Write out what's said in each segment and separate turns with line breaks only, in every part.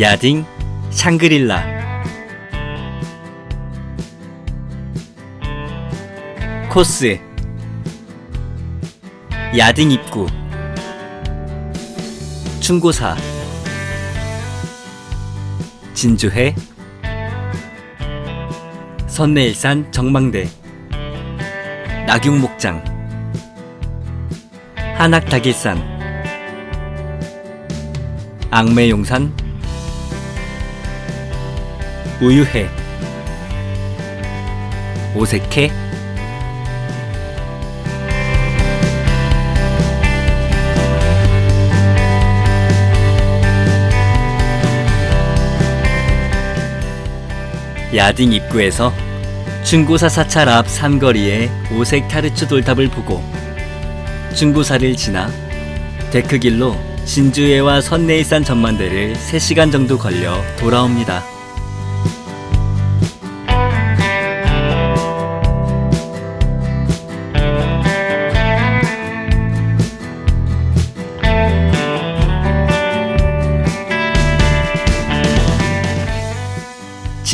야딩 샹그릴라. 코스. 야딩 입구. 충고사. 진주해. 선내일산 정망대. 낙육목장. 한악닭일산. 앙매용산 우유해 오색해 야딩 입구에서 중고사 사찰 앞 삼거리의 오색 타르츠 돌탑을 보고 중고사를 지나 데크길로 진주해와 선내일산 전망대를 3시간 정도 걸려 돌아옵니다.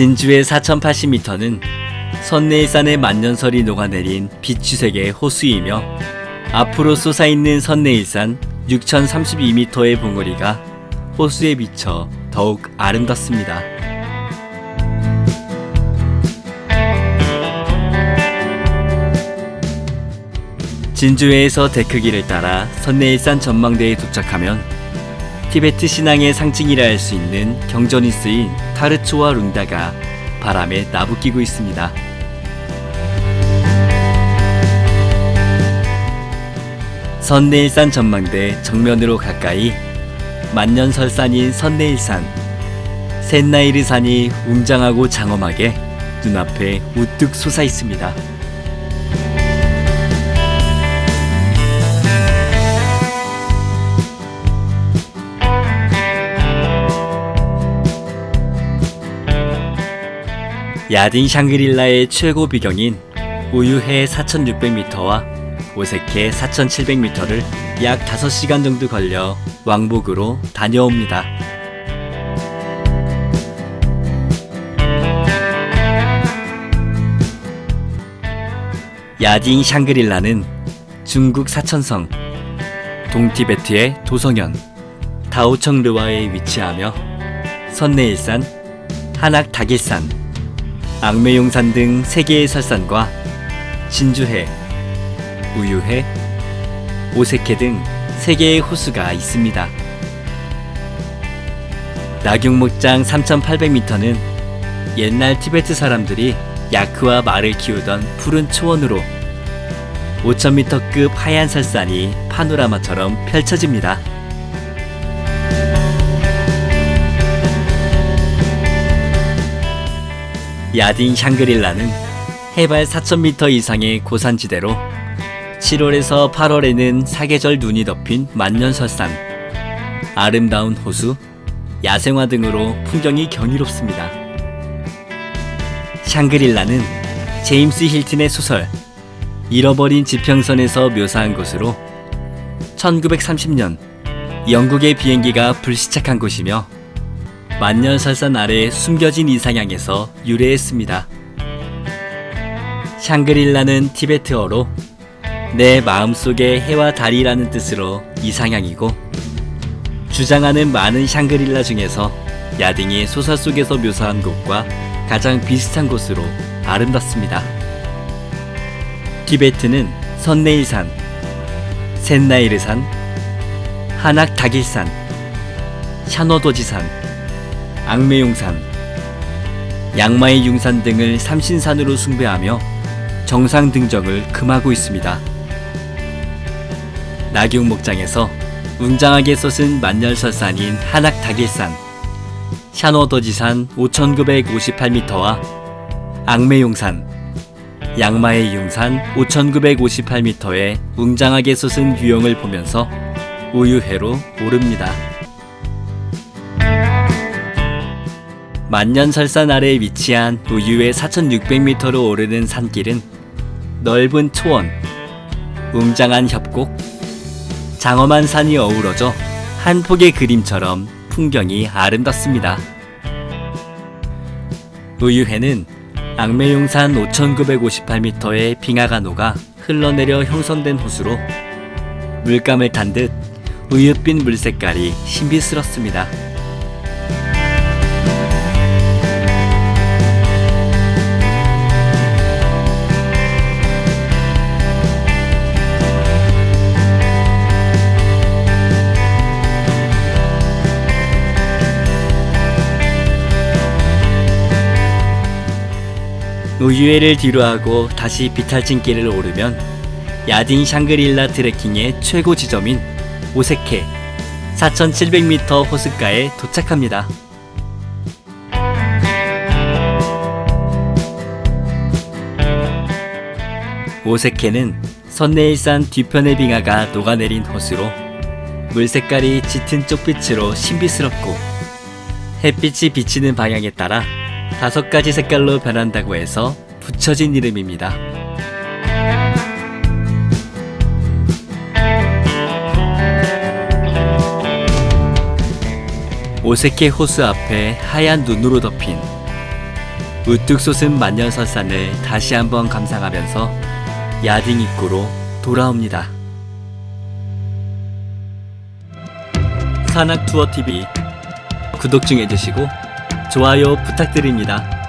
진주의 4080m는 선내일산의 만년설이 녹아내린 빛주색의 호수이며 앞으로 솟아있는 선내일산 6032m의 봉우리가 호수에 비쳐 더욱 아름답습니다. 진주해에서 데크길을 따라 선내일산 전망대에 도착하면 티베트 신앙의 상징이라 할 수 있는 경전이 쓰인 타르초와 룬다가 바람에 나부끼고 있습니다. 선내일산 전망대 정면으로 가까이 만년설산인 선내일산 셋나이르산이 웅장하고 장엄하게 눈앞에 우뚝 솟아 있습니다. 야딩 샹그릴라의 최고 비경인 우유해 4600m와 오색해 4700m를 약 5시간 정도 걸려 왕복으로 다녀옵니다. 야딩 샹그릴라는 중국 사천성, 동티베트의 도성현, 다오청르와에 위치하며 선내일산, 한악 닭일산, 앙매용산 등 3개의 설산과 진주해, 우유해, 오색해 등 3개의 호수가 있습니다. 낙용목장 3800m는 옛날 티베트 사람들이 야크와 말을 키우던 푸른 초원으로 5000m급 하얀 설산이 파노라마처럼 펼쳐집니다. 야딩 샹그릴라는 해발 4000m 이상의 고산지대로 7월에서 8월에는 사계절 눈이 덮인 만년설산, 아름다운 호수, 야생화 등으로 풍경이 경이롭습니다. 샹그릴라는 제임스 힐튼의 소설 잃어버린 지평선에서 묘사한 곳으로 1930년 영국의 비행기가 불시착한 곳이며 만년설산 아래 숨겨진 이상향에서 유래했습니다. 샹그릴라는 티베트어로 내 마음속의 해와 달이라는 뜻으로 이상향이고 주장하는 많은 샹그릴라 중에서 야딩이 소설 속에서 묘사한 곳과 가장 비슷한 곳으로 아름답습니다. 티베트는 선내일산, 셋나이르산, 한악 다길산, 샤노도지산, 앙매용산, 양마의 융산 등을 삼신산으로 숭배하며 정상 등정을 금하고 있습니다. 낙용목장에서 웅장하게 솟은 만열설산인 한악다길산, 샤노도지산 5958m와 앙매용산, 양마의 융산 5958m의 웅장하게 솟은 유형을 보면서 우유해로 오릅니다. 만년설산 아래에 위치한 우유의 4600m로 오르는 산길은 넓은 초원, 웅장한 협곡, 장엄한 산이 어우러져 한 폭의 그림처럼 풍경이 아름답습니다. 우유해는 악매용산 5,958m의 빙하가 녹아 흘러내려 형성된 호수로 물감을 탄 듯 우윳빛 물 색깔이 신비스럽습니다. 우유회를 뒤로하고 다시 비탈진길을 오르면 야딘 샹그릴라 트레킹의 최고 지점인 오세케 4,700m 호숫가에 도착합니다. 오세케는 선내일산 뒤편의 빙하가 녹아내린 호수로 물 색깔이 짙은 쪽빛으로 신비스럽고 햇빛이 비치는 방향에 따라 다섯 가지 색깔로 변한다고 해서 붙여진 이름입니다. 오세케 호수 앞에 하얀 눈으로 덮인 우뚝 솟은 만년설산을 다시 한번 감상하면서 야딩 입구로 돌아옵니다. 산악 투어 TV 구독 좀 해주시고 좋아요 부탁드립니다.